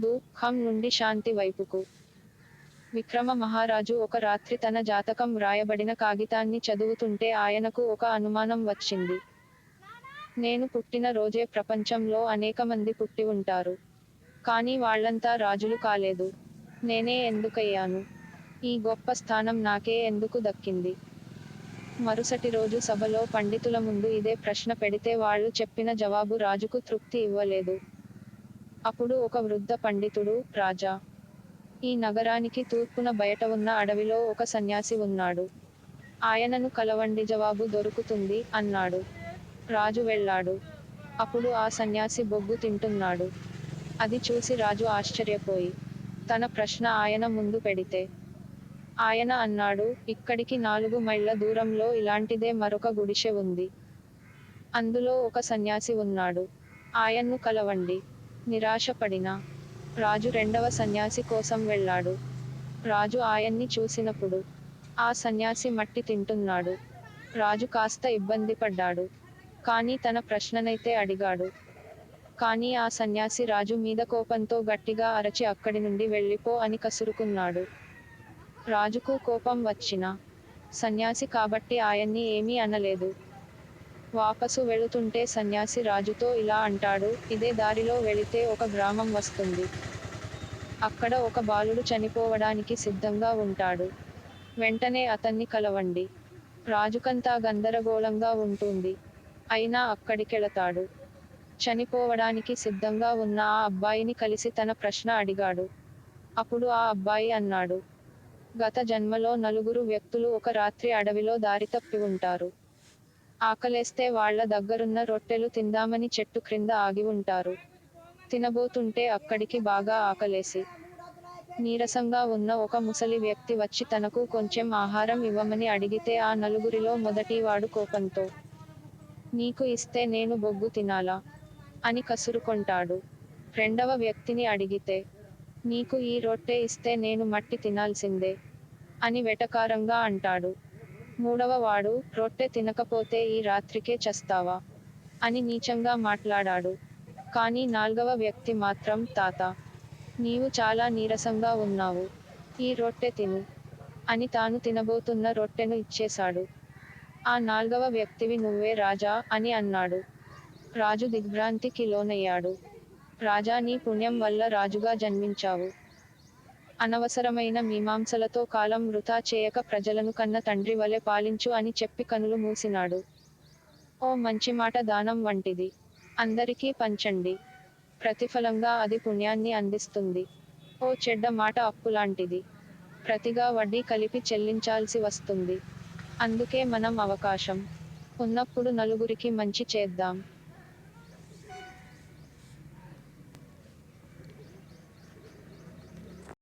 దుఃఖం నుండి శాంతి వైపుకు. విక్రమ మహారాజు ఒక రాత్రి తన జాతకం వ్రాయబడిన కాగితాన్ని చదువుతుంటే ఆయనకు ఒక అనుమానం వచ్చింది. నేను పుట్టిన రోజే ప్రపంచంలో అనేక మంది పుట్టి ఉంటారు. కానీ వాళ్ళంతా రాజులు కాలేదు. నేనే ఎందుకయ్యాను? ఈ గొప్ప స్థానం నాకే ఎందుకు దక్కింది? మరుసటి రోజు సభలో పండితుల ముందు ఇదే ప్రశ్న పెడితే వాళ్ళు చెప్పిన జవాబు రాజుకు తృప్తి ఇవ్వలేదు. అప్పుడు ఒక వృద్ధ పండితుడు రాజా. ఈ నగరానికి తూర్పున బయట ఉన్న అడవిలో ఒక సన్యాసి ఉన్నాడు. ఆయనను కలవండి జవాబు దొరుకుతుంది అన్నాడు. రాజు వెళ్ళాడు. అప్పుడు ఆ సన్యాసి బొగ్గు తింటున్నాడు. అది చూసి రాజు ఆశ్చర్యపోయి తన ప్రశ్న ఆయన ముందు పెడితే. ఆయన అన్నాడు ఇక్కడికి నాలుగు మైళ్ళ దూరంలో ఇలాంటిదే మరొక గుడిసె ఉంది. అందులో ఒక సన్యాసి ఉన్నాడు. ఆయన్ను కలవండి. నిరాశపడిన రాజు రెండవ సన్యాసి కోసం వెళ్ళాడు. రాజు ఆయన్ని చూసినప్పుడు ఆ సన్యాసి మట్టి తింటున్నాడు. రాజు కాస్త ఇబ్బంది పడ్డాడు. కానీ తన ప్రశ్ననైతే అడిగాడు. కానీ ఆ సన్యాసి రాజు మీద కోపంతో గట్టిగా అరచి అక్కడి నుండి వెళ్ళిపో అని కసురుకున్నాడు. రాజుకు కోపం వచ్చిన సన్యాసి కాబట్టి ఆయన్ని ఏమీ అనలేదు. వాపసు వెళుతుంటే సన్యాసి రాజుతో ఇలా అంటాడు ఇదే దారిలో వెళితే ఒక గ్రామం వస్తుంది. అక్కడ ఒక బాలుడు చనిపోవడానికి సిద్ధంగా ఉంటాడు. వెంటనే అతన్ని కలవండి. రాజుకంతా గందరగోళంగా ఉంటుంది. అయినా అక్కడికెళతాడు. చనిపోవడానికి సిద్ధంగా ఉన్న ఆ అబ్బాయిని కలిసి తన ప్రశ్న అడిగాడు. అప్పుడు ఆ అబ్బాయి అన్నాడు గత జన్మలో నలుగురు వ్యక్తులు ఒక రాత్రి అడవిలో దారి తప్పి ఉంటారు. ఆకలేస్తే వాళ్ళ దగ్గరున్న రొట్టెలు తిందామని చెట్టు క్రింద ఆగి ఉంటారు. తినబోతుంటే అక్కడికి బాగా ఆకలేసి నీరసంగా ఉన్న ఒక ముసలి వ్యక్తి వచ్చి తనకు కొంచెం ఆహారం ఇవ్వమని అడిగితే ఆ నలుగురిలో మొదటివాడు కోపంతో నీకు ఇస్తే నేను బొగ్గు తినాలా? అని కసురుకొంటాడు. రెండవ వ్యక్తిని అడిగితే నీకు ఈ రొట్టె ఇస్తే నేను మట్టి తినాల్సిందే? అని వెటకారంగా అంటాడు. మూడవ వాడు రొట్టె తినకపోతే ఈ రాత్రికే చస్తావా? అని నీచంగా మాట్లాడాడు. కానీ నాల్గవ వ్యక్తి మాత్రం తాత నీవు చాలా నీరసంగా ఉన్నావు. ఈ రొట్టె తిను అని తాను తినబోతున్న రొట్టెను ఇచ్చేశాడు. ఆ నాల్గవ వ్యక్తివి నువ్వే రాజా అని అన్నాడు. రాజు దిగ్భ్రాంతికి లోనయ్యాడు. రాజా నీ పుణ్యం వల్ల రాజుగా జన్మించావు. అనవసరమైన మీమాంసలతో కాలం వృథా చేయక ప్రజలను కన్న తండ్రి వలె పాలించు అని చెప్పి కనులు మూసినాడు. ఓ మంచి మాట దానం వంటిది. అందరికీ పంచండి. ప్రతిఫలంగా అది పుణ్యాన్ని అందిస్తుంది. ఓ చెడ్డ మాట అప్పులాంటిది. ప్రతిగా వడ్డీ కలిపి చెల్లించాల్సి వస్తుంది. అందుకే మనం అవకాశం. ఉన్నప్పుడు నలుగురికి మంచి చేద్దాం.